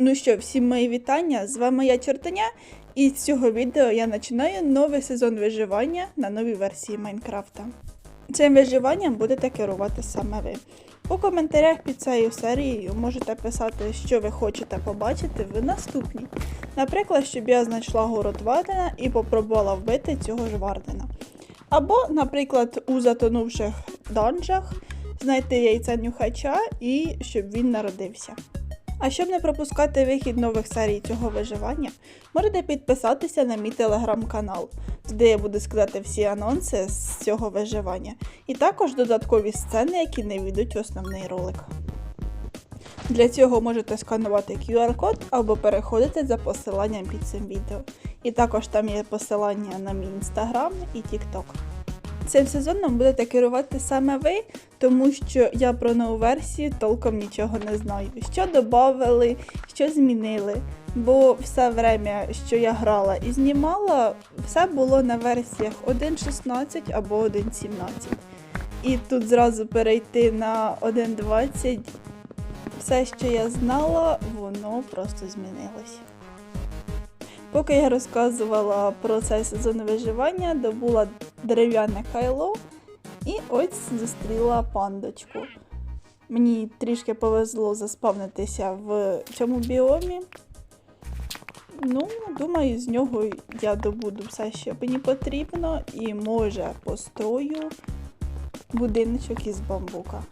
Ну що, всім мої вітання! З вами я Чортаня, і з цього відео я починаю новий сезон виживання на новій версії Майнкрафта. Цим виживанням будете керувати саме ви. У коментарях під цією серією можете писати, що ви хочете побачити в наступній. Наприклад, щоб я знайшла город Вардена і попробувала вбити цього ж Вардена. Або, наприклад, у затонувших данжах знайти яйця нюхача і щоб він народився. А щоб не пропускати вихід нових серій цього виживання, можете підписатися на мій телеграм-канал, де я буду скидати всі анонси з цього виживання, і також додаткові сцени, які не війдуть в основний ролик. Для цього можете сканувати QR-код або переходити за посиланням під цим відео. І також там є посилання на мій інстаграм і TikTok. Цим сезоном будете керувати саме ви, тому що я про нову версію толком нічого не знаю. Що додали, що змінили. Бо все время, що я грала і знімала, все було на версіях 1.16 або 1.17. І тут зразу перейти на 1.20, все, що я знала, воно просто змінилось. Поки я розказувала про цей добула дерев'яне кайло і ось зустріла пандочку. Мені трішки повезло заспавнитися в цьому біомі. Ну, думаю, з нього я добуду все, що мені потрібно, і може построю будиночок із бамбука.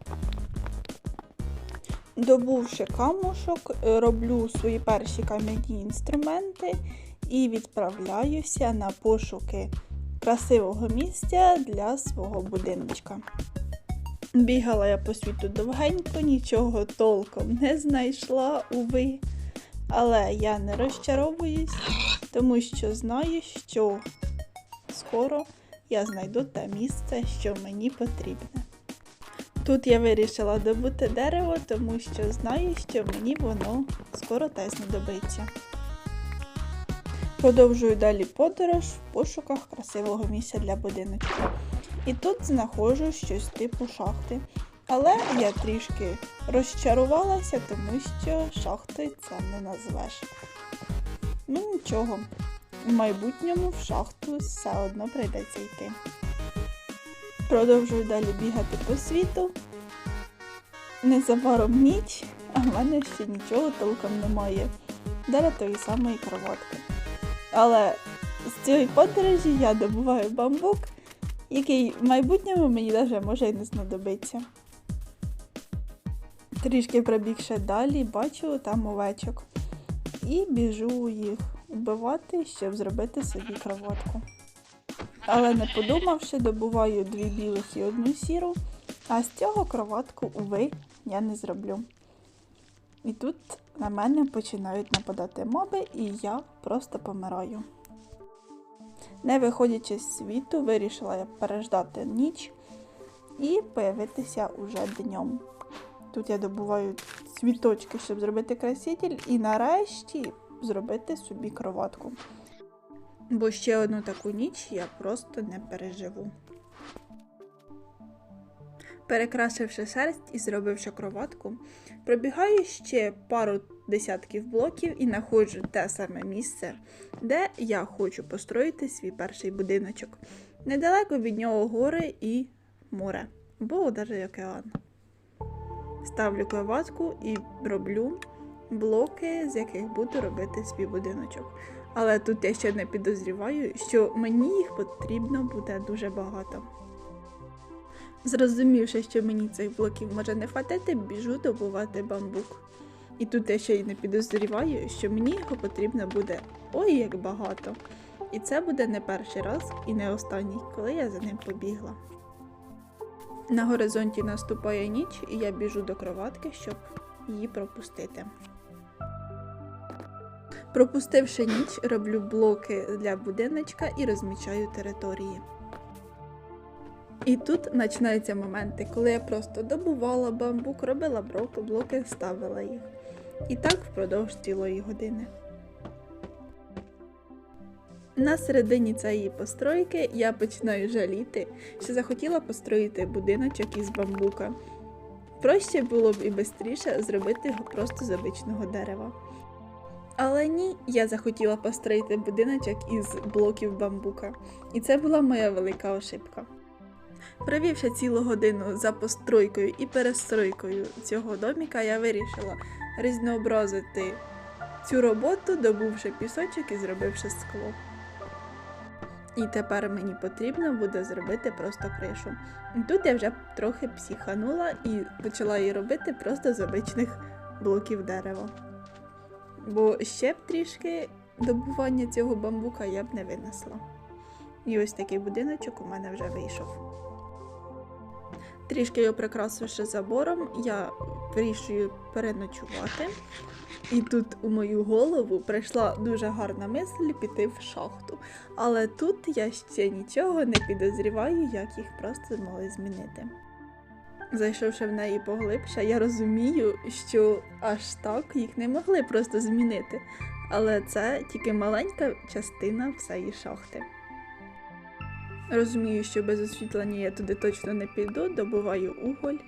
Добувши камушок, роблю свої перші кам'яні інструменти і відправляюся на пошуки красивого місця для свого будиночка. Бігала я по світу довгенько, нічого толком не знайшла, уви. Але я не розчаровуюсь, тому що знаю, що скоро я знайду те місце, що мені потрібне. Тут я вирішила добути дерево, тому що знаю, що мені воно скоро теж знадобиться. Продовжую далі подорож в пошуках красивого місця для будиночка. І тут знаходжу щось типу шахти. Але я трішки розчарувалася, тому що шахтою це не назвеш. Ну нічого, в майбутньому в шахту все одно прийдеться йти. Продовжую далі бігати по світу. Незабаром ніч, а в мене ще нічого толком немає. Далі тої самої кроватки. Але з цієї подорожі я добуваю бамбук, який в майбутньому мені навіть може і не знадобиться. Трішки пробігши далі, бачу там овечок. І біжу їх вбивати, щоб зробити собі кроватку. Але не подумавши, добуваю дві білих і одну сіру, а з цього кроватку, уви, я не зроблю. І тут на мене починають нападати моби, і я просто помираю. Не виходячи з світу, вирішила я переждати ніч і появитися уже днем. Тут я добуваю цвіточки, щоб зробити краситель, і нарешті зробити собі кроватку. Бо ще одну таку ніч я просто не переживу. Перекрасивши шерсть і зробивши кроватку, пробігаю ще пару десятків блоків і знаходжу те саме місце, де я хочу построїти свій перший будиночок. Недалеко від нього гори і море, або навіть океан. Ставлю кроватку і роблю блоки, з яких буду робити свій будиночок. Але тут я ще не підозріваю, що мені їх потрібно буде дуже багато. Зрозумівши, що мені цих блоків може не хватити, біжу добувати бамбук. І тут я ще й не підозріваю, що мені його потрібно буде ой як багато. І це буде не перший раз і не останній, коли я за ним побігла. На горизонті наступає ніч, і я біжу до кроватки, щоб її пропустити. Пропустивши ніч, роблю блоки для будиночка і розмічаю території. І тут починаються моменти, коли я просто добувала бамбук, робила блоки, блоки, ставила їх. І так впродовж цілої години. На середині цієї постройки я починаю жаліти, що захотіла построїти будиночок із бамбука. Проще було б і швидше зробити його просто з обичного дерева. Але ні, я захотіла построїти будиночок із блоків бамбука. І це була моя велика ошибка. Провівши цілу годину за постройкою і перестройкою цього доміка, я вирішила різнообразити цю роботу, добувши пісочок і зробивши скло. І тепер мені потрібно буде зробити просто кришу. Тут я вже трохи психанула і почала її робити просто з обичних блоків дерева. Бо ще б трішки добування цього бамбука я б не винесла. І ось такий будиночок у мене вже вийшов. Трішки його прикрасивши забором, я вирішую переночувати. І тут у мою голову прийшла дуже гарна мисль піти в шахту. Але тут я ще нічого не підозріваю, як їх просто могли змінити. Зайшовши в неї поглибше, я розумію, що аж так їх не могли просто змінити. Але це тільки маленька частина всієї шахти. Розумію, що без освітлення я туди точно не піду, добуваю уголь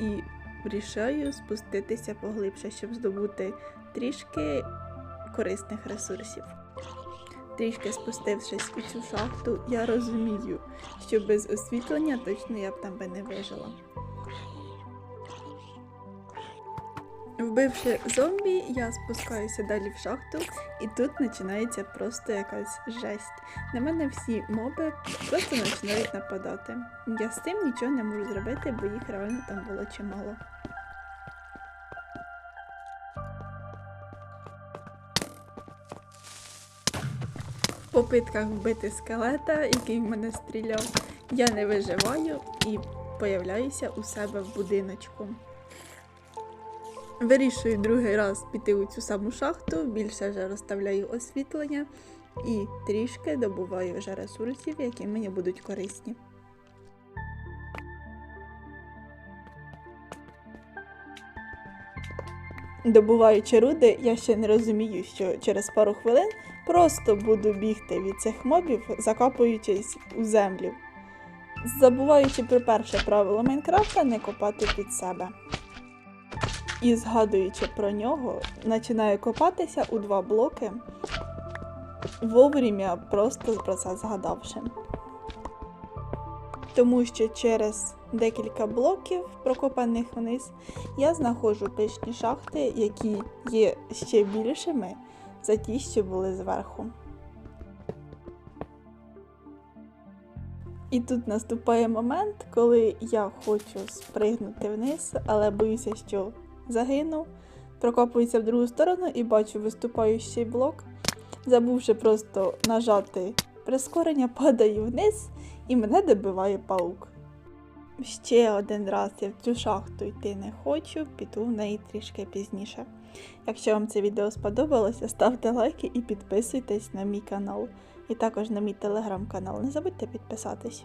і вирішаю спуститися поглибше, щоб здобути трішки корисних ресурсів. Трішки спустившись у цю шахту, я розумію, що без освітлення точно я б там би не вижила. Вбивши зомбі, я спускаюся далі в шахту, і тут починається просто якась жесть. На мене всі моби просто починають нападати. Я з цим нічого не можу зробити, бо їх реально там було чимало. В попитках вбити скелета, який в мене стріляв, я не виживаю і появляюся у себе в будиночку. Вирішую другий раз піти у цю саму шахту, більше вже розставляю освітлення і трішки добуваю вже ресурсів, які мені будуть корисні. Добуваючи руди, я ще не розумію, що через пару хвилин просто буду бігти від цих мобів, закопуючись у землю, забуваючи про перше правило Майнкрафта не копати під себе. І згадуючи про нього, починаю копатися у два блоки, вовремя просто про це згадавши. Тому що через декілька блоків, прокопаних вниз, я знаходжу пишні шахти, які є ще більшими за ті, що були зверху. І тут наступає момент, коли я хочу спригнути вниз, але боюся, що загину, прокопуюся в другу сторону і бачу виступаючий блок. Забувши просто нажати прискорення, падаю вниз і мене добиває паук. Ще один раз я в цю шахту йти не хочу, піду в неї трішки пізніше. Якщо вам це відео сподобалося, ставте лайки і підписуйтесь на мій канал. І також на мій телеграм-канал. Не забудьте підписатись.